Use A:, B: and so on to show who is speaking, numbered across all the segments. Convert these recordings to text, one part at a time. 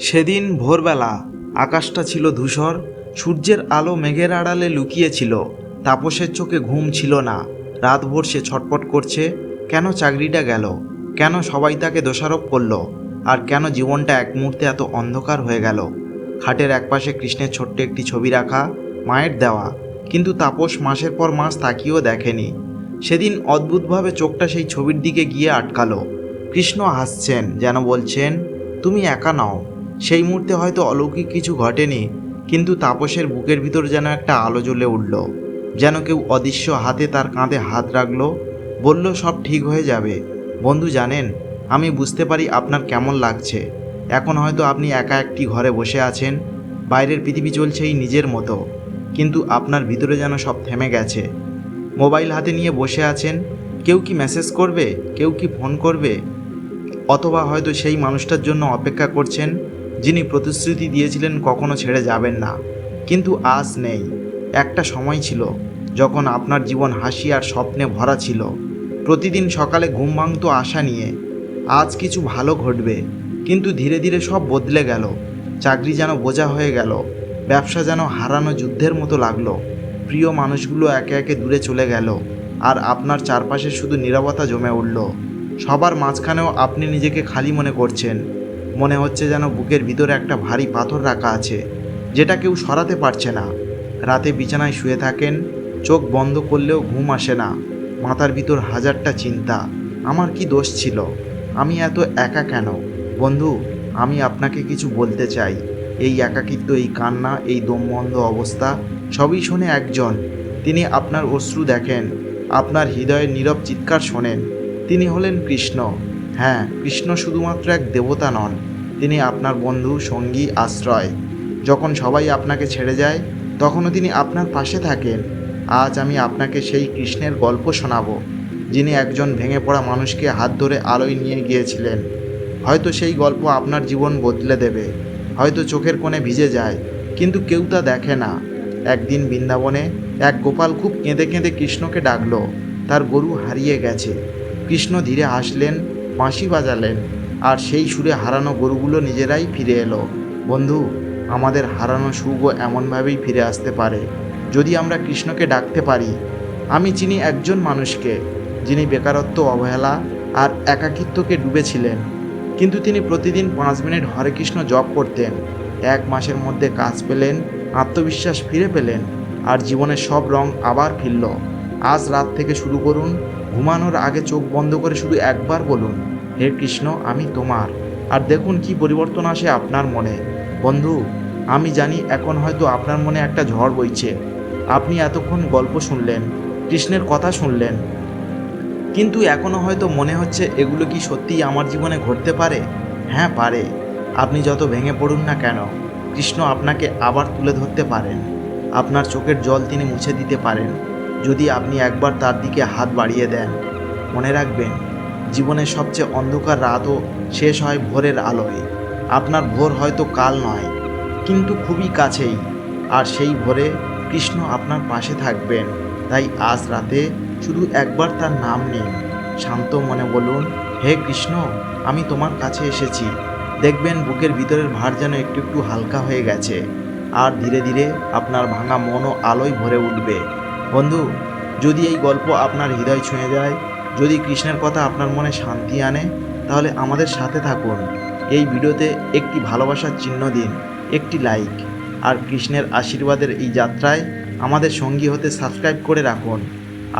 A: সেদিন ভোরবেলা আকাশটা ছিল ধূসর, সূর্যের আলো মেঘের আড়ালে লুকিয়েছিল, তাপসের চোখে ঘুম ছিল না। রাতভর সে ছটপট করছে, কেন চাকরিটা গেল? কেন সবাই তাকে দোষারোপ করল? আর কেন জীবনটা এক মুহূর্তে এত অন্ধকার হয়ে গেল? খাটের একপাশে কৃষ্ণের ছোট্ট একটি ছবি রাখা, মায়ের দেওয়া, কিন্তু তাপস মাসের পর মাস তাকিয়েও দেখেনি। সেদিন অদ্ভুতভাবে চোখটা সেই ছবির দিকে গিয়ে আটকালো। কৃষ্ণ হাসছেন, যেন বলছেন, তুমি একা নাও। সেই মুহূর্তে হয়তো অলৌকিক কিছু ঘটেনি, কিন্তু তাপসের বুকের ভিতর যেন একটা আলো জ্বলে উঠল। যেন কেউ অদৃশ্য হাতে তার কাঁধে হাত রাখল, বলল, সব ঠিক হয়ে যাবে। বন্ধু, জানেন, আমি বুঝতে পারি আপনার কেমন লাগছে। এখন হয়তো আপনি একা একটি ঘরে বসে আছেন, বাইরের পৃথিবী চলছে এই নিজের মতো, কিন্তু আপনার ভিতরে যেন সব থেমে গেছে। মোবাইল হাতে নিয়ে বসে আছেন, কেউ কি মেসেজ করবে? কেউ কি ফোন করবে? অথবা হয়তো সেই মানুষটার জন্য অপেক্ষা করছেন যিনি প্রতিশ্রুতি দিয়েছিলেন কখনো ছেড়ে যাবেন না। কিন্তু আজ নেই। একটা সময় ছিল যখন আপনার জীবন হাসি আর স্বপ্নে ভরা ছিল। প্রতিদিন সকালে ঘুম ভাঙতো আশা নিয়ে। আজ কিছু ভালো ঘটবে। কিন্তু ধীরে ধীরে সব বদলে গেল। চাকরি যেন বোঝা হয়ে গেল। ব্যবসা যেন হারানো যুদ্ধের মতো লাগল। প্রিয় মানুষগুলো একে একে দূরে চলে গেল। আর আপনার চারপাশে শুধু নীরবতা জমে উঠল। সবার মাঝখানেও আপনি নিজেকে খালি মনে করছেন। মনে হচ্ছে যেন বুকের ভিতরে একটা ভারী পাথর রাখা আছে, যেটা কেউ সরাতে পারছে না। রাতে বিছানায় শুয়ে থাকেন, চোখ বন্ধ করলেও ঘুম আসে না। মাথার ভিতর হাজারটা চিন্তা। আমার কি দোষ ছিল? আমি এত একা কেন? বন্ধু, আমি আপনাকে কিছু বলতে চাই। এই একাকিত্ব, এই কান্না, এই দমবন্ধ অবস্থা সবই শোনে একজন। তিনি আপনার অশ্রু দেখেন, আপনার হৃদয়ের নীরব চিৎকার শোনেন। তিনি হলেন কৃষ্ণ। হ্যাঁ কৃষ্ণ শুধুমাত্র এক দেবতা নন। তিনি আপনার বন্ধু, সঙ্গী, আশ্রয়। যখন সবাই আপনাকে ছেড়ে যায়, তখনও তিনি আপনার পাশে থাকেন। আজ আমি আপনাকে সেই কৃষ্ণের গল্প শোনাবো, যিনি একজন ভেঙে পড়া মানুষকে হাত ধরে আলোয় নিয়ে গিয়েছিলেন। হয়তো সেই গল্প আপনার জীবন বদলে দেবে, হয়তো চোখের কোণে ভিজে যায়, কিন্তু কেউ তা দেখে না। একদিন বৃন্দাবনে এক গোপাল খুব কেঁদে কেঁদে কৃষ্ণকে ডাকল। তার গরু হারিয়ে গেছে। কৃষ্ণ ধীরে হাসলেন, বাঁশি বাজালেন। আর সেই সুরে হারানো গরুগুলো নিজেরাই ফিরে এলো। বন্ধু, আমাদের হারানো সুখও এমনভাবেই ফিরে আসতে পারে। যদি আমরা কৃষ্ণকে ডাকতে পারি, আমি চিনি একজন মানুষকে, যিনি বেকারত্ব, অবহেলা আর একাকিত্বকে ডুবেছিলেন। কিন্তু তিনি প্রতিদিন পাঁচ মিনিট হরে কৃষ্ণ জপ করতেন। এক মাসের মধ্যে কাজ পেলেন, আত্মবিশ্বাস ফিরে পেলেন আর জীবনের সব রং আবার ফিরল। আজ রাত থেকে শুরু করুন, ঘুমানোর আগে চোখ বন্ধ করে শুধু একবার বলুন। হে কৃষ্ণ, আমি তোমার। আর দেখুন কি পরিবর্তন আসে আপনার মনে। বন্ধু, আমি জানি এখন হয়তো আপনার মনে একটা ঝড় বইছে। আপনি এতক্ষণ গল্প শুনলেন, কৃষ্ণের কথা শুনলেন। কিন্তু এখনও হয়তো মনে হচ্ছে এগুলো কি সত্যিই আমার জীবনে ঘটতে পারে? হ্যাঁ পারে। আপনি যত ভেঙে পড়ুন না কেন, কৃষ্ণ আপনাকে আবার তুলে ধরতে পারেন। আপনার চোখের জল তিনি মুছে দিতে পারেন। যদি আপনি একবার তার দিকে হাত বাড়িয়ে দেন, মনে রাখবেন জীবনের সবচেয়ে অন্ধকার রাতও শেষ হয় ভোরের আলোয়। আপনার ভোর হয়তো কাল নয়, কিন্তু খুবই কাছেই। আর সেই ভোরে কৃষ্ণ আপনার পাশে থাকবেন। তাই আজ রাতে শুধু একবার তার নাম নিন। শান্ত মনে বলুন, হে কৃষ্ণ, আমি তোমার কাছে এসেছি। দেখবেন বুকের ভিতরের ভার যেন একটু একটু হালকা হয়ে গেছে। আর ধীরে ধীরে আপনার ভাঙা মনও আলোয় ভরে উঠবে। বন্ধু, যদি এই গল্প আপনার হৃদয় ছুঁয়ে যায় যদি কৃষ্ণের কথা আপনার মনে শান্তি আনে, তাহলে আমাদের সাথে থাকুন। এই ভিডিওতে একটি ভালোবাসার চিহ্ন দিন, একটি লাইক আর কৃষ্ণের আশীর্বাদের এই যাত্রায় আমাদের সঙ্গী হতে সাবস্ক্রাইব করে রাখুন।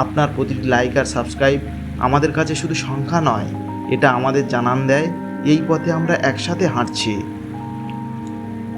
A: আপনার প্রতিটি লাইক আর সাবস্ক্রাইব আমাদের কাছে শুধু সংখ্যা নয়, এটা আমাদের জানান দেয়। এই পথে আমরা একসাথে হাঁটছি।